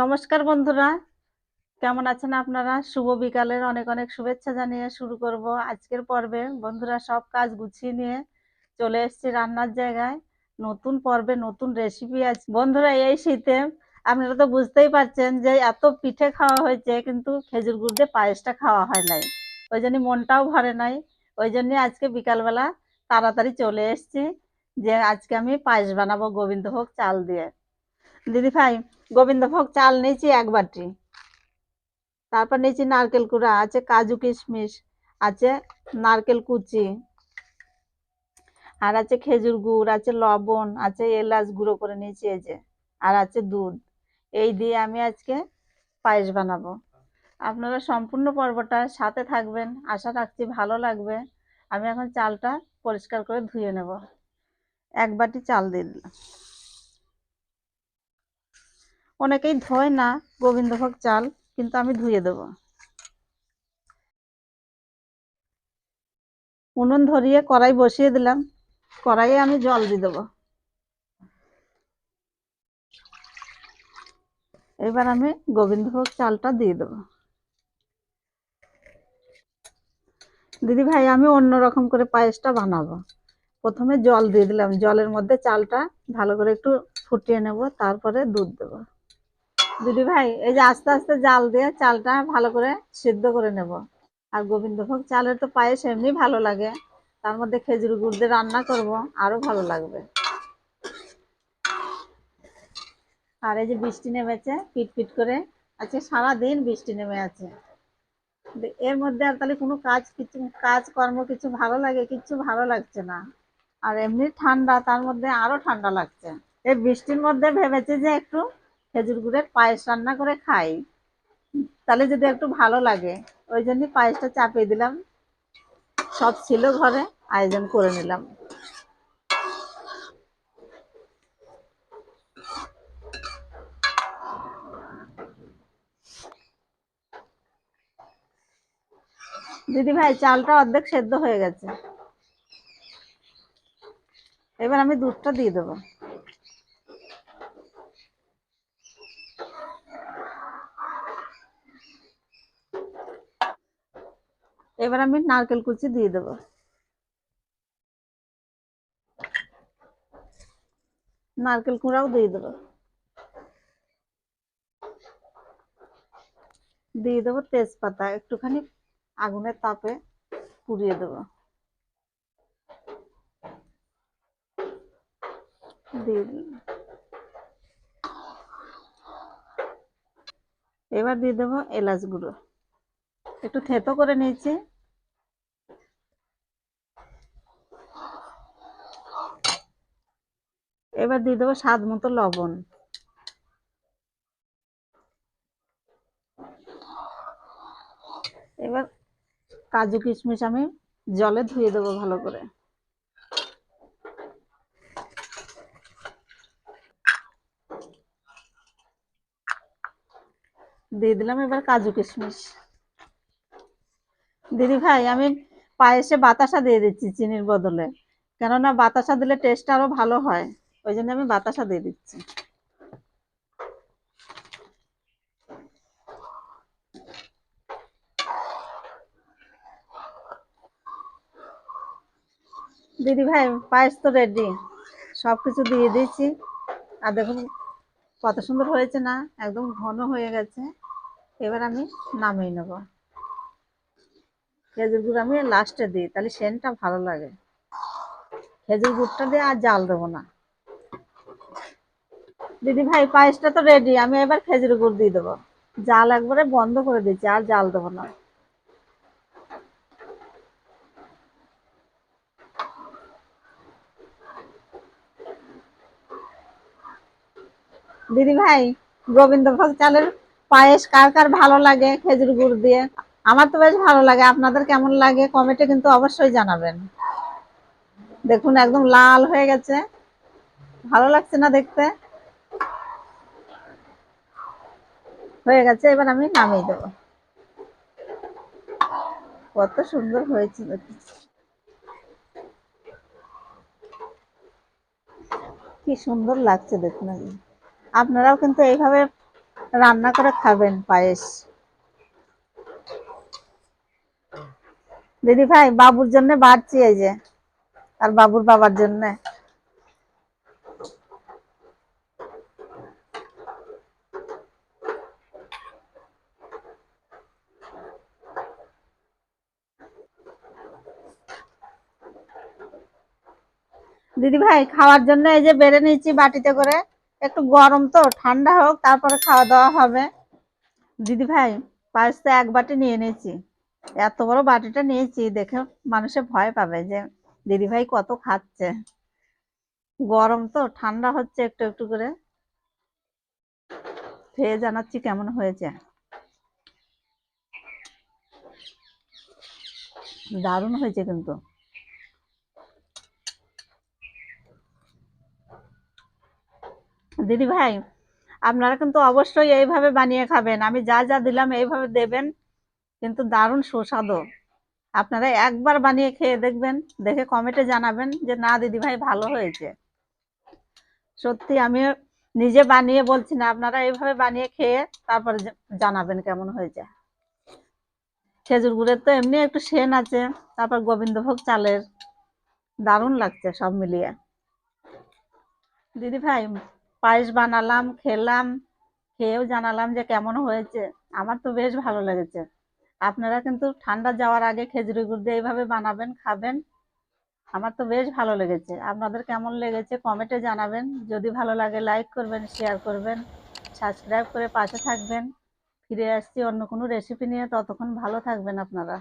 নমস্কার বন্ধুরা। কেমন আছেন আপনারা? শুভ বিকালের অনেক অনেক শুভেচ্ছা জানিয়ে শুরু করব আজকের পর্বে। বন্ধুরা, সব কাজ গুছিয়ে নিয়ে চলে এসেছি রান্নার জায়গায়। নতুন পর্বে নতুন রেসিপি আছে বন্ধুরা, এই শীতে আপনারা তো বুঝতেই পারছেন যে এত পিঠে খাওয়া হয়েছে, কিন্তু খেজুর গুড় দিয়ে পায়েসটা খাওয়া হয় নাই। ওই জন্য মনটাও ভরে নাই। ওই জন্য আজকে বিকালবেলা তাড়াতাড়ি চলে এসেছি যে আজকে আমি পায়েস বানাবো গোবিন্দভোগ চাল দিয়ে। দিদি ভাই গোবিন্দভোগ চাল নিয়েছি এক বাটি। তারপর নিয়েছি নারকেল কুড়া, আছে কাজু কিশমিশ, আছে নারকেল কুচি, আর আছে খেজুর গুড়, আছে লবণ, আছে এলাচ গুঁড়ো করে নিয়েছি এই যে, আর আছে দুধ। এই দিয়ে আমি আজকে পায়েস বানাবো। আপনারা সম্পূর্ণ পর্বটা সাথে থাকবেন। আশা রাখছি ভালো লাগবে। আমি এখন চালটা পরিষ্কার করে ধুয়ে নেব। এক বাটি চাল দিয়ে দিলাম। অনেকেই ধোয় না, গোবিন্দভোগ চাল, কিন্তু আমি ধুয়ে দেব। উনুন ধরিয়ে কড়াই বসিয়ে দিলাম। কড়াইয়ে আমি জল দিয়ে দেবো। এবার আমি গোবিন্দভোগ চালটা দিয়ে দেবো। দিদি ভাই, আমি অন্য রকম করে পায়েসটা বানাবো। প্রথমে জল দিয়ে দিলাম। জলের মধ্যে চালটা ভালো করে একটু ফুটিয়ে নেব, তারপরে দুধ দেবো। দিদি ভাই, এই যে আস্তে আস্তে জাল দিয়ে চালটা ভালো করে সিদ্ধ করে নেব। আর গোবিন্দভোগ চালের তো পায়েস এমনি ভালো লাগে। তার মধ্যে খেজুর গুড় দিয়ে রান্না করব, আরও ভালো লাগবে। আর এই যে বৃষ্টি নেমেছে পিট পিট করে। আজকে সারাদিন বৃষ্টি নেমে আছে। এর মধ্যে আর তাহলে কোনো কাজ কিছু কাজ কর্ম কিছু ভালো লাগে কিছু ভালো লাগছে না। আর এমনি ঠান্ডা, তার মধ্যে আরও ঠান্ডা লাগছে। এই বৃষ্টির মধ্যে ভেবেছে যে একটু খেজুর গুড়ের পায়েস রান্না করে খাই। তাহলে যদি একটু ভালো লাগে, ওই জন্য পায়েসটা চাপিয়ে দিলাম। সব ছিল ঘরে, আয়োজন করে নিলাম। দিদি ভাই, চালটা অর্ধেক সেদ্ধ হয়ে গেছে। এবার আমি দুধটা দিয়ে দেবো। এবার আমি নারকেল কুচি দিয়ে দেবো। নারকেল কুড়াও দিয়ে দেবো। দিয়ে দেবো তেজপাতা, একটুখানি আগুনের তাপে পুড়িয়ে দেবো। দিয়ে এবার দিয়ে দেবো এলাচ গুঁড়ো। একটু থেতো করে নিয়েছি। এবার দিয়ে দেবো স্বাদ মতো লবণ। এবার কাজু কিশমিশ আমি জলে ধুয়ে দেবো ভালো করে। দিয়ে দিলাম এবার কাজু কিশমিশ। দিদি ভাই, আমি পায়েসে বাতাসা দিয়ে দিচ্ছি চিনির বদলে। কেননা বাতাসা দিলে টেস্ট আরও ভালো হয়। ওই জন্য আমি বাতাসা দিয়ে দিচ্ছি। দিদি ভাই, পায়েস তো রেডি সব কিছু দিয়ে দিয়েছি। আর দেখুন, কত সুন্দর হয়েছে না? একদম ঘন হয়ে গেছে। এবার আমি নামিয়ে নেব। খেজুর গুড় আমি লাস্টে দিই, তাহলে সেন্টটা ভালো লাগে। খেজুর গুড়টা দিয়ে আর জাল দেবো না। দিদি ভাই, পায়েসটা তো রেডি আমি এবার খেজুর গুড় দিয়ে দেবো। জাল একবারে বন্ধ করে দিচ্ছি আর জাল দেবো না। দিদি ভাই, গোবিন্দভোগ চালের পায়েস কার কার ভালো লাগে খেজুর গুড় দিয়ে? আমার তো বেশ ভালো লাগে, আপনাদের কেমন লাগে কমেন্টে কিন্তু অবশ্যই জানাবেন। দেখুন, একদম লাল হয়ে গেছে। ভালো লাগছে না দেখতে? হয়ে গেছে, এবার আমি নামিয়ে দেব। কত সুন্দর হয়েছিল কি সুন্দর লাগছে দেখুন আপনারাও কিন্তু এইভাবে রান্না করে খাবেন, পায়েস। দিদি ভাই, বাবুর জন্য বাড়ছি এই যে, আর বাবুর বাবার জন্য। দিদি ভাই, খাওয়ার জন্য এই যে বেড়ে নিয়েছি বাটিতে করে, একটু গরম তো, ঠান্ডা হোক, তারপরে খাওয়া দাওয়া হবে। দিদি ভাই, পায়েস তো এক বাটি নিয়ে নিয়েছি। এত বড় বাটিটা নিয়েছি, দেখে মানুষে ভয় পাবে যে, দিদি ভাই কত খাচ্ছে। গরম তো, ঠান্ডা হচ্ছে একটু একটু করে। খেয়ে জানাচ্ছি কেমন হয়েছে। দারুণ হয়েছে কিন্তু। দিদি ভাই, আপনারা কিন্তু অবশ্যই এইভাবে বানিয়ে খাবেন। আমি যা যা দিলাম এইভাবে দেবেন, কিন্তু দারুণ সুস্বাদু। আপনারা একবার বানিয়ে খেয়ে দেখবেন, দেখে কমেন্টে জানাবেন যে, না, দিদি ভাই, ভালো হয়েছে। সত্যি, আমি নিজে বানিয়ে বলছি না, আপনারা এইভাবে বানিয়ে খেয়ে তারপরে জানাবেন কেমন হয়েছে। খেজুর গুড়ের তো এমনি একটু সেন আছে, তারপর গোবিন্দভোগ চালের। দারুণ লাগছে সব মিলিয়ে। দিদি ভাই পায়েস বানালাম, খেলাম, খেয়েও জানালাম যে কেমন হয়েছে। আমার তো বেশ ভালো লেগেছে। আপনারা কিন্তু ঠান্ডা যাওয়ার আগে খেজুরি গুড় দিয়ে এইভাবে বানাবেন, খাবেন। আমার তো বেশ ভালো লেগেছে। আপনাদের কেমন লেগেছে কমেন্টে জানাবেন। যদি ভালো লাগে লাইক করবেন শেয়ার করবেন সাবস্ক্রাইব করে পাশে থাকবেন। ফিরে আসছি অন্য কোনো রেসিপি নিয়ে। ততক্ষণ ভালো থাকবেন আপনারা।